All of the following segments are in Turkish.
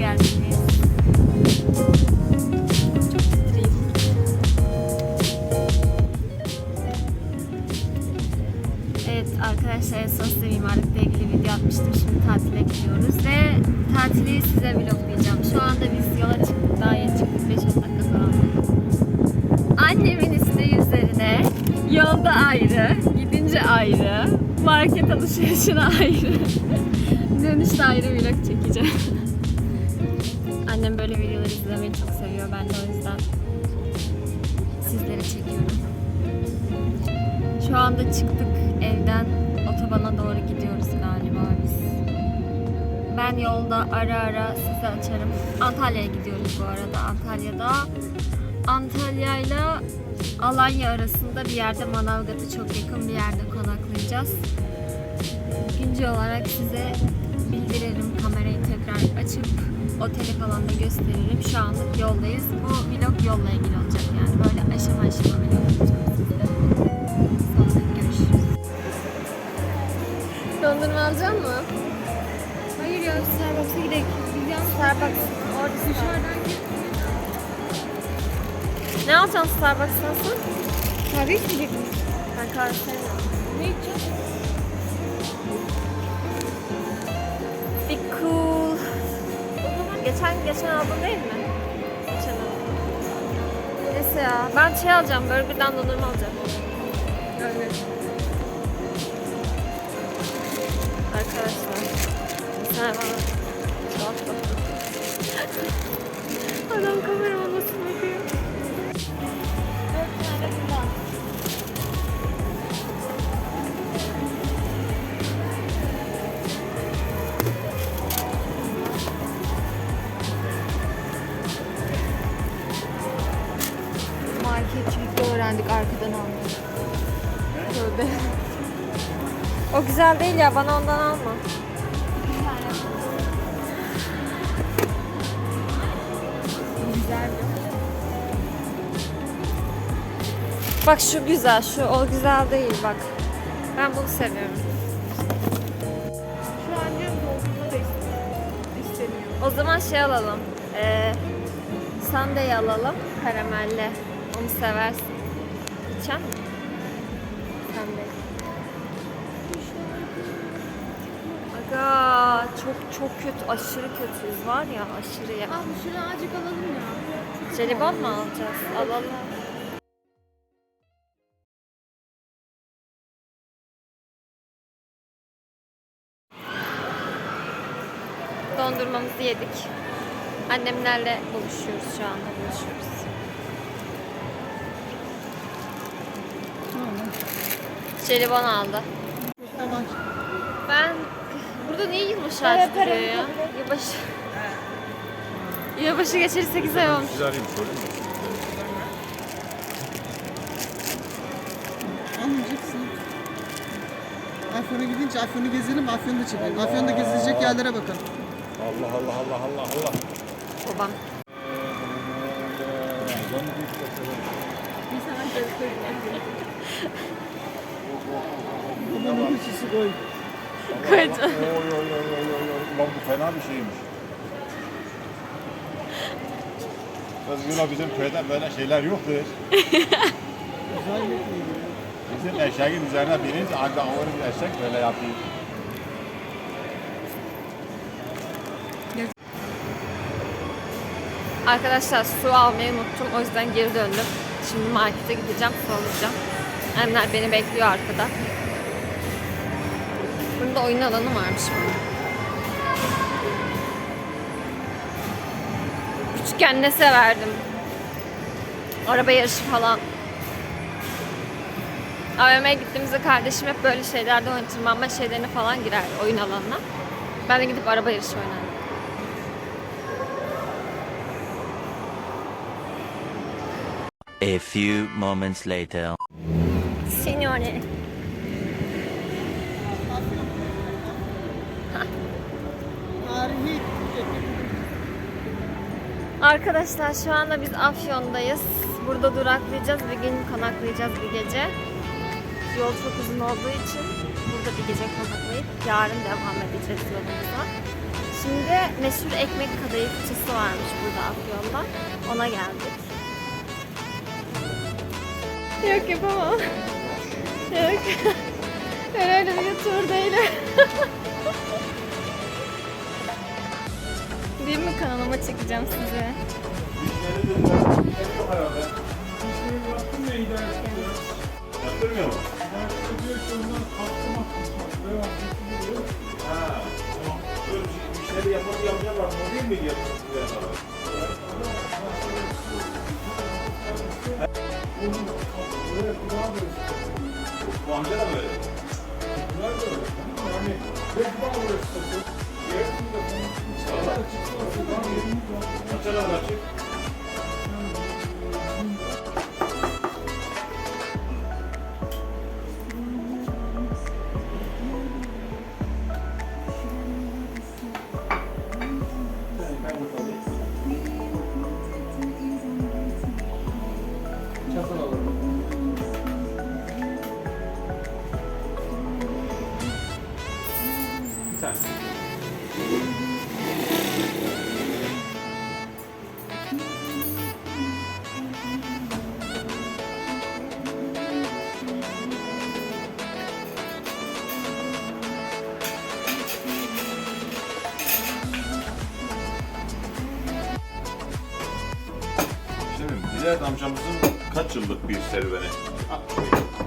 geldiniz. Çok titriyim. Evet arkadaşlar size mimarlıkla ilgili video atmıştım. Şimdi tatile gidiyoruz ve tatili size vloglayacağım. Şu anda biz yola çıktık. Daha yeni çıktık. 5-10 dakika falan. Annemin isteği üzerine yolda ayrı, gidince ayrı, market alışverişine ayrı, dönüşte ayrı vlog çekeceğim. Annem böyle videoları izlemeyi çok seviyor. Ben de o yüzden sizlere çekiyorum. Şu anda çıktık evden otobana doğru gidiyoruz galiba biz. Ben yolda ara ara size açarım. Antalya'ya gidiyoruz bu arada. Antalya'da Antalya ile Alanya arasında bir yerde Manavgat'a çok yakın bir yerde konaklayacağız. Güncel olarak size bildiririm. Kamerayı tekrar açıp oteli falan da gösteririm. Şu anlık yoldayız. Bu vlog yolla ilgili olacak yani. Böyle aşama aşama vlog yapacağım size. Sonra görüşürüz. Dondurma alacak mı? Hayır ya Starbucks'a gidelim. Starbucks. Orada dışarıdan ne alacaksın Starbucks'tan sen? Kahve içmeyecek misin? Ben kahve sevmiyorum. Ne içeceksin? Geçen geçen aldın değil mi? Geçen aldım. Neyse ya. Ben şey alacağım. Burger'dan dondurma alacağım. Evet. Arkadaşlar. Sen bana. Adam kamerama Marketçilikte öğrendik arkadan almayı. Tövbe. O güzel değil ya bana ondan alma. Güzel. Bak şu güzel, şu o güzel değil bak. Ben bunu seviyorum. Şu annem dolduğunda da ist- istemiyor. O zaman şey alalım. Ee, sundae alalım. Karamelli. Onu seversin. İçen mi? Sundae. Aga çok çok kötü, aşırı kötüyüz var ya, aşırı ya. Abi şunu azıcık alalım ya. Jelibon mu alacağız? Alalım. Dondurmamızı yedik. Annemlerle buluşuyoruz şu anda buluşuyoruz. Jelibon aldı. Ben burada niye yılbaşı ağacı duruyor ya? Yılbaşı. Yılbaşı geçeli 8 ay olmuş. Sizi arayayım sorayım mı? Anlayacaksın. Afyon'a gidince Afyon'u gezelim, Afyon'da çekelim. Afyon'da gezilecek yerlere bakın. Allah Allah Allah Allah Allah. Babam. Babanın üçüsü koy. Koydu. Oy oy oy oy oy. Ulan bu fena bir şeymiş. Yula bizim köyde böyle şeyler yoktur. Bir. Bizim eşeğin üzerine binince ancak ağır bir eşek böyle yapıyor. Arkadaşlar su almayı unuttum. O yüzden geri döndüm. Şimdi markete gideceğim. Su alacağım. Annemler beni bekliyor arkada. Burada oyun alanı varmış bunun. Küçükken ne severdim. Araba yarışı falan. AVM'ye gittiğimizde kardeşim hep böyle şeylerde oynatır. Mama şeylerine falan girer oyun alanına. Ben de gidip araba yarışı oynardım. A few moments later. Signore. Arkadaşlar şu anda biz Afyon'dayız. Burada duraklayacağız. Bir gün konaklayacağız bir gece. Yol çok uzun olduğu için burada bir gece konaklayıp yarın devam edeceğiz yolumuza. Şimdi meşhur ekmek kadayıfçısı varmış burada Afyon'da. Ona geldik. Yok yapamam. Yok. ben öyle bir tur değilim. Değil mi kanalıma çekeceğim sizi? Yaptırmıyor mu? Ha, değil mi yapacaklar? Bu amca da böyle. Açalım açık. Hidayet amcamızın kaç yıllık bir serüveni?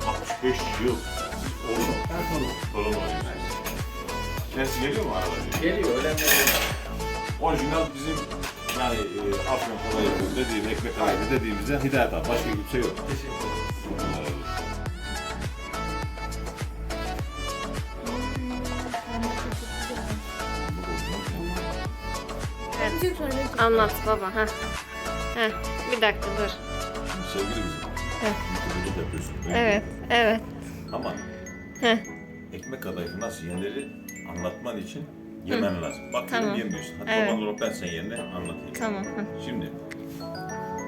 65 yıl. Oğlum. Torun oluyor. Kendisi geliyor mu arada? Geliyor önemli değil. Orijinal bizim yani e, Afyon kolayı dediğim ekmek ayrı dediğimizde Hidayet abi. Başka kimse yok. Teşekkür ederim. Evet. Anlat baba. Heh. Heh. Bir dakika dur. Sevgili bizim. Heh. Mutluluk yapıyorsun. Evet, evet. Ama Heh. ekmek kadayıfı nasıl yenir anlatman için yemen lazım. Bak Tamam. yemiyorsun. Hadi Evet. baban ben sen yerine anlatayım. Tamam. heh. Şimdi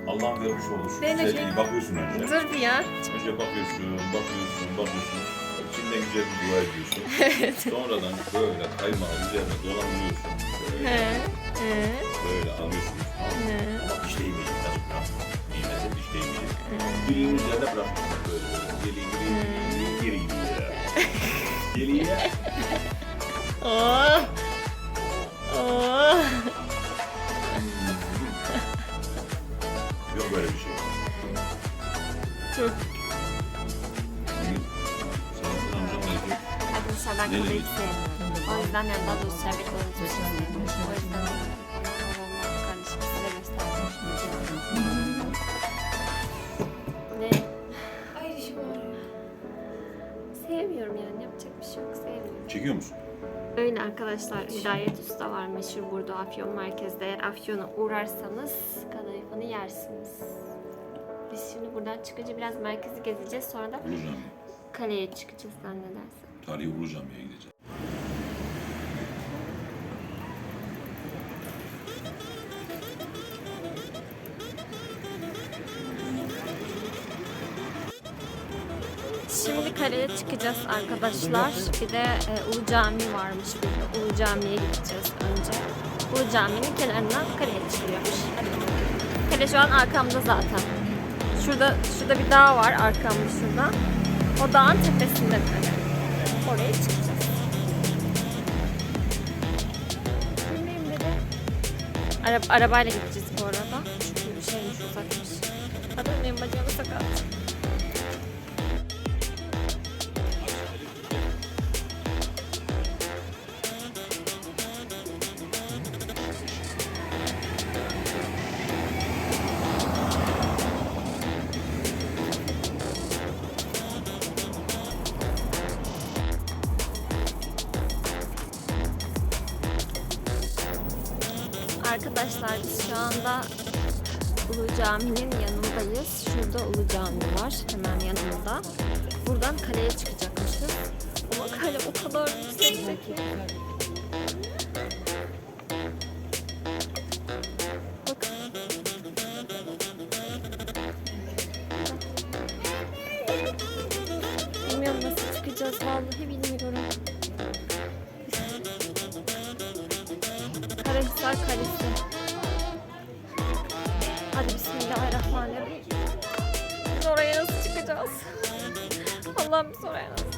Allah'ın vermiş olduğu şu güzelliği şey- bakıyorsun önce. Dur bir ya. Önce bakıyorsun, bakıyorsun, bakıyorsun. İçinden güzel bir dua ediyorsun. Sonradan böyle kaymağı üzerine dolandırıyorsun. Böyle, He. He. böyle alıyorsun. Nimetin diş değmeyecek. Dilin üzerine bırakmışsın böyle böyle. Geli geli geri gidiyor ya. Geliye. Oh. Oh. Yok böyle bir şey. Hı. Bugün Selahattin amcamla ilgili Arkadaşlar ben Ne demek? sevmiyorum. O yüzden daha doğrusu şerbet sevmiyorum. O yüzden çekiyor musun? Öyle arkadaşlar Hidayet Usta var meşhur burada Afyon merkezde. Eğer Afyon'a uğrarsanız kadayıfını yersiniz. Biz şimdi buradan çıkınca biraz merkezi gezeceğiz. Sonra da Ulu Cami. kaleye çıkacağız zannedersem. Tarihi Ulu Cami'ye gideceğiz. Çıkacağız arkadaşlar. Bir de e, Ulu Cami varmış burada. Ulu Cami'ye gideceğiz önce. Ulu Cami'nin kenarından kaleye çıkıyormuş. Kale şu an arkamda zaten. Şurada şurada bir dağ var arkamda şurada. O dağın tepesinde kale. Oraya çıkacağız. Arab arabayla gideceğiz bu arada. Çünkü şeymiş uzakmış. Hadi benim bacağım sakat. Arkadaşlar biz şu anda Ulu Cami'nin yanındayız. Şurada Ulu Cami var hemen yanımda. Buradan kaleye çıkacakmışız. Kuşlar Kalesi. Hadi bismillahirrahmanirrahim. Biz oraya nasıl çıkacağız? Allah'ım biz oraya nasıl?